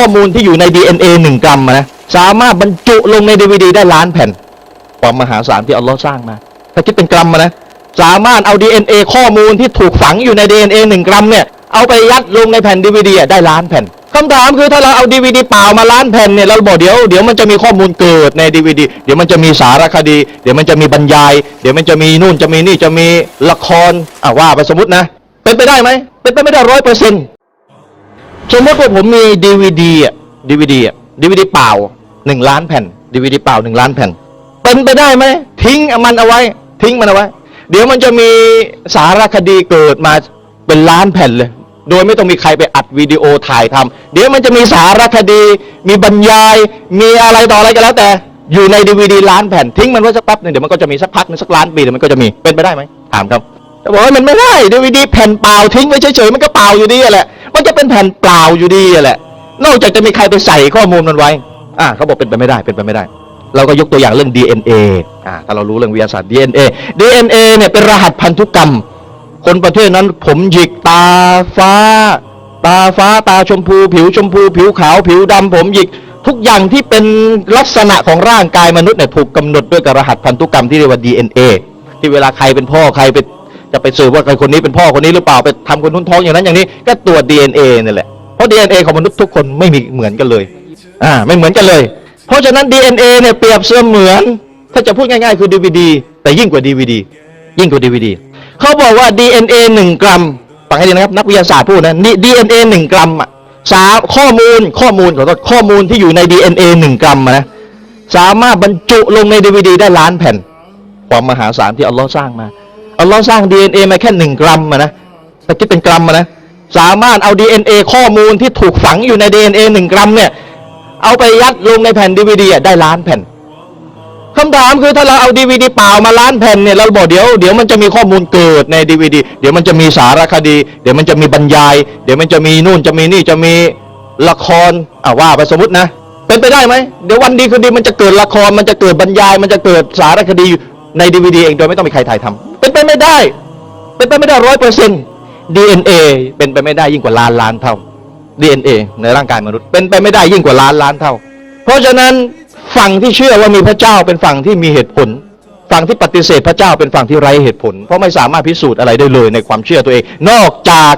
ข้อมูลที่อยู่ใน DNA หนึ่งกรัมนะสามารถบรรจุลงใน DVD ได้ล้านแผ่น ความมหาศาลที่อัลลอฮ์สร้างมา ถ้าคิดเป็นกรัมนะสามารถเอา DNA ข้อมูลที่ถูกฝังอยู่ใน DNA หนึ่งกรัมเนี่ยเอาไปยัดลงในแผ่น DVD อะได้ล้านแผ่นคำถามคือถ้าเราเอา DVD เปล่ามาล้านแผ่นเนี่ยเราบอกเดี๋ยวเดี๋ยวมันจะมีข้อมูลเกิดใน DVD เดี๋ยวมันจะมีสารคดี เดี๋ยวมันจะมีบรรยาย เดี๋ยวมันจะมีนู่นจะมีนี่จะมีละครอะว่าไปสมมตินะ เป็นไปได้ไหมเป็นไปไม่ได้ร้อยเปอร์เซ็นต์ สมมติว่าผมมีดีวีดีอะดีวีดีอะดีวีดีเปล่าหนึ่งล้านแผ่นดีวีดีเปล่าหนึ่งล้านแผ่น เป็นไปได้ไหมทิ้งมันเอาไว้ ทิ้งมันเอาไว้ เดี๋ยวมันจะมีสารคดีเกิดมาเป็นล้านแผ่นเลย โดยไม่ต้องมีใครไปอัดวิดีโอถ่ายทำเดี๋ยวมันจะมีสารคดี มีบรรยาย มีอะไรต่ออะไรก็แล้วแต่อยู่ในดีวีดีล้านแผ่นทิ้งมันไว้สักแป๊บหนึงเดี๋ยวมันก็จะมีสักพักนึงสักล้านปีเดี๋ยวมันก็จะมีเป็นไปได้ไหมถามครับ บอกว่ามันไม่ได้ดีวีดีแผ่นเปล่าทิ้งไว้เฉยๆมันก็เปล่าอยู่ดีแหละ มันจะเป็นแผ่นเปล่าอยู่ดีแหละ นอกจากจะมีใครไปใส่ข้อมูลมันไว้ อ่าเขาบอกเป็นไปไม่ได้เป็นไปไม่ได้ เราก็ยกตัวอย่างเรื่อง DNA อ่าถ้าเรารู้เรื่องวิทยาศาสตร์ DNA DNA เนี่ยเป็นรหัสพันธุกรรม คนประเทศนั้นผมหยิกตาฟ้า ตาฟ้าตาชมพู ผิวชมพู ผิวขาวผิวดำผมหยิกทุกอย่างที่เป็นลักษณะของร่างกายมนุษย์เนี่ยถูกกำหนดด้วยกับรหัสพันธุกรรมที่เรียกว่า DNA ที่เวลาใครเป็นพ่อใครไป จะไปสืบว่าใครคนนี้เป็นพ่อคนนี้หรือเปล่าไปทำคนนู้นท้องอย่างนั้นอย่างนี้ ก็ตรวจ DNA นี่แหละเพราะ DNA ของมนุษย์ทุกคนไม่มีเหมือนกันเลยอ่าไม่เหมือนกันเลย เพราะฉะนั้น DNA เนี่ยเปรียบเสมือน ถ้าจะพูดง่าย ๆ คือ DVD แต่ยิ่งกว่า DVD ยิ่งกว่า DVD เขาบอกว่า DNA หนึ่งกรัมฟังให้ดีนะครับนักวิทยาศาสตร์พูดนะนี่ DNA หนึ่งกรัมอะสาข้อมูลข้อมูลขอโทษข้อมูลที่อยู่ใน DNA หนึ่งกรัมนะสามารถบรรจุลงใน DVD ได้ล้านแผ่น ความมหาศาลที่อัลลอฮ์สร้างมา อัลลอฮ์สร้าง DNA มาแค่หนึ่งกรัมอะนะถ้าคิดเป็นกรัมอะนะสามารถเอา DNA ข้อมูลที่ถูกฝังอยู่ใน DNA หนึ่งกรัมเนี่ยเอาไปยัดลงในแผ่น DVD อะได้ล้านแผ่นคำถามคือถ้าเราเอา DVD เปล่ามาล้านแผ่นเนี่ยเราบอกเดี๋ยวเดี๋ยวมันจะมีข้อมูลเกิดใน DVD เดี๋ยวมันจะมีสารคดี เดี๋ยวมันจะมีบรรยาย เดี๋ยวมันจะมีนู่นจะมีนี่จะมีละครอะว่าไปสมมตินะ เป็นไปได้ไหมเดี๋ยววันดีคืนดีมันจะเกิดละครมันจะเกิดบรรยาย มันจะเกิดสารคดี อยู่ใน DVD เองโดยไม่ต้องมีใครถ่ายทำเป็นไปไม่ได้ เป็นไปไม่ได้ร้อยเปอร์เซ็นต์ DNA เป็นไปไม่ได้ยิ่งกว่าล้านล้านเท่า DNA ในร่างกายมนุษย์ เป็นไปไม่ได้ยิ่งกว่าล้านล้านเท่า เพราะฉะนั้นฝั่งที่เชื่อว่ามีพระเจ้าเป็นฝั่งที่มีเหตุผล ฝั่งที่ปฏิเสธพระเจ้าเป็นฝั่งที่ไร้เหตุผล เพราะไม่สามารถพิสูจน์อะไรได้เลยในความเชื่อตัวเอง นอกจาก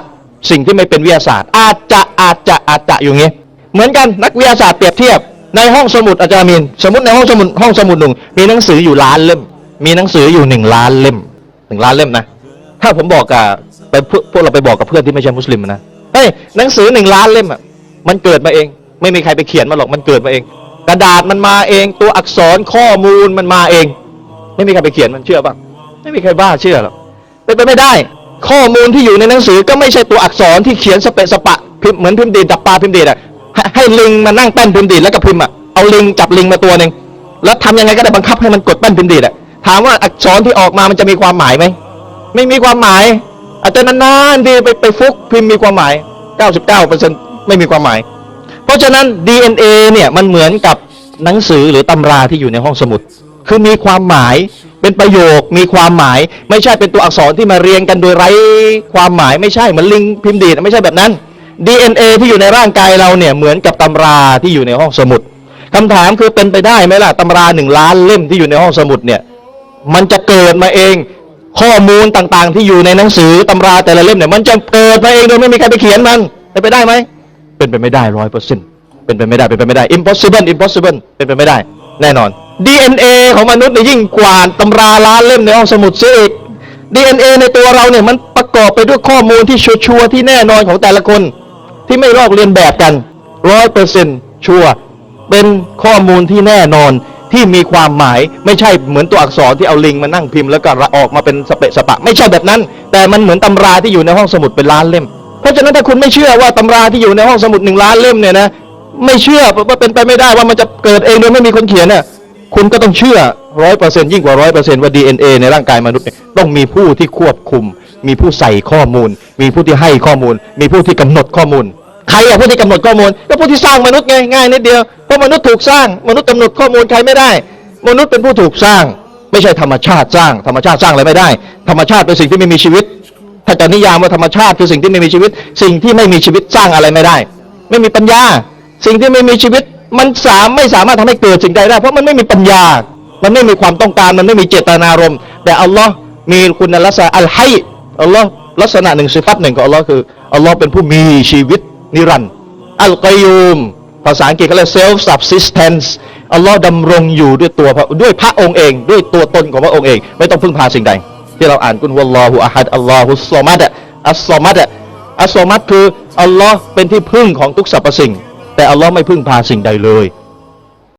สิ่งที่ไม่เป็นวิทยาศาสตร์ อาจจะอาจจะอาจจะอยู่งี้ เหมือนกันนักวิทยาศาสตร์เปรียบเทียบในห้องสมุดอาจารย์มีนสมมติในห้องสมุดห้องสมุดหนึ่งมีหนังสืออยู่ล้านเล่ม มีหนังสืออยู่หนึ่งล้านเล่มหนึ่งล้านเล่มนะ ถ้าผมบอกกับไปพวกเราไปบอกกับเพื่อนที่ไม่ใช่มุสลิมนะเฮ้ยหนังสือหนึ่งล้านเล่มอะมันเกิดมาเอง ไม่มีใครไปเขียนมาหรอกมันเกิดมาเอง กระดาษมันมาเอง ตัวอักษรข้อมูลมันมาเอง ไม่มีใครไปเขียนมันเชื่อป่ะไม่มีใครบ้าเชื่อหรอกเป็นไปไม่ได้ ข้อมูลที่อยู่ในหนังสือก็ไม่ใช่ตัวอักษรที่เขียนสเปะสปะพิมพ์เหมือนพิมพ์ดีดจับปลาพิมพ์ดีดอะให้ให้ลิงมานั่งแป้นพิมพ์ดีดแล้วก็พิมพ์อะเอาลิงจับลิงมาตัวหนึ่งแล้วทำยังไงก็ได้บังคับให้มันกดแป้นพิมพ์ดีดอะ ถามว่าอักษรที่ออกมามันจะมีความหมายไหม ไม่มีความหมาย อาจจะนานๆที่ไปไปฟุกพิมพ์มีความหมาย 99%ไม่มีความหมาย เพราะฉะนั้น DNA เนี่ยมันเหมือนกับหนังสือหรือตำราที่อยู่ในห้องสมุด คือมีความหมายเป็นประโยคมีความหมาย ไม่ใช่เป็นตัวอักษรที่มาเรียงกันโดยไร้ความหมายไม่ใช่เหมือนลิงพิมพ์ดีดไม่ใช่แบบนั้น DNA ที่อยู่ในร่างกายเราเนี่ยเหมือนกับตำราที่อยู่ในห้องสมุดคำถามคือเป็นไปได้ไหมล่ะตำราหนึ่งล้านเล่มที่อยู่ในห้องสมุดเนี่ย มันจะเกิดมาเอง ข้อมูลต่างๆ ที่อยู่ในหนังสือตำราแต่ละเล่มเนี่ยมันจะเกิดมาเองโดยไม่มีใครไปเขียนมันเป็นไปได้ไหมเป็นไปไม่ได้ร้อยเปอร์เซ็นต์เป็นไปไม่ได้เป็นไปไม่ได้ impossible impossible เป็นไปไม่ได้ แน่นอน DNA ของมนุษย์เนี่ยยิ่งกว่าตำราล้านเล่มในห้องสมุดเสียอีก DNA ในตัวเราเนี่ยมันประกอบไปด้วยข้อมูลที่ชัวร์ที่แน่นอนของแต่ละคน ที่ไม่ลอกเลียนแบบกันร้อยเปอร์เซ็นต์ชัวร์เป็นข้อมูลที่แน่นอน ที่มีความหมายไม่ใช่เหมือนตัวอักษรที่เอาลิงมานั่งพิมพ์แล้วก็ออกมาเป็นสเปะสปะ ไม่ใช่แบบนั้น แต่มันเหมือนตำราที่อยู่ในห้องสมุดเป็นล้านเล่ม เพราะฉะนั้นถ้าคุณไม่เชื่อว่าตำราที่อยู่ในห้องสมุดหนึ่งล้านเล่มเนี่ยนะไม่เชื่อว่าเป็นไปไม่ได้ว่ามันจะเกิดเองโดยไม่มีคนเขียนน่ะคุณก็ต้องเชื่อร้อยเปอร์เซ็นต์ยิ่งกว่าร้อยเปอร์เซ็นต์ว่า DNA ในร่างกายมนุษย์เนี่ยต้องมีผู้ที่ควบคุม มีผู้ใส่ข้อมูล มีผู้ที่ให้ข้อมูล มีผู้ที่กำหนดข้อมูล ใครอะผู้ที่กำหนดข้อมูล ก็ผู้ที่สร้างมนุษย์ไงง่ายนิดเดียว ราะมนุษย์ถูกสร้าง มนุษย์กำหนดข้อมูลใครไม่ได้ มนุษย์เป็นผู้ถูกสร้าง ไม่ใช่ธรรมชาติสร้าง ธรรมชาติสร้างอะไรไม่ได้ ธรรมชาติเป็นสิ่งที่ไม่มีชีวิต ถ้าจะนิยามว่าธรรมชาติคือสิ่งที่ไม่มีชีวิต สิ่งที่ไม่มีชีวิตสร้างอะไรไม่ได้ ไม่มีปัญญา สิ่งที่ไม่มีชีวิตมันสามไม่สามารถทำให้เกิดสิ่งใดได้ เพราะมันไม่มีปัญญา มันไม่มีความต้องการ มันไม่มีเจตนารมณ์ แต่อัลลอฮ์มีคุณลักษณะอัลไฮอัลลอฮ์ลักษณะหนึ่งสิฟัตหนึ่งของอัลลอฮ์คืออัลลอฮ์เป็นผู้มีชีวิตนิรันดร์อัลกอยูม ภาษาอังกฤษเขาเรียก self subsistence อัลลอฮ์ดำรงอยู่ด้วยตัวด้วยพระองค์เอง ด้วยตัวตนของพระองค์เอง ไม่ต้องพึ่งพาสิ่งใด ที่เราอ่านกุนวัลลอฮุอะฮัดอัลลอฮุสซอมัดอะอัสซอมัดอะอัสซอมัดคืออัลลอฮ์เป็นที่พึ่งของทุกสรรพสิ่ง แต่อัลลอฮ์ไม่พึ่งพาสิ่งใดเลย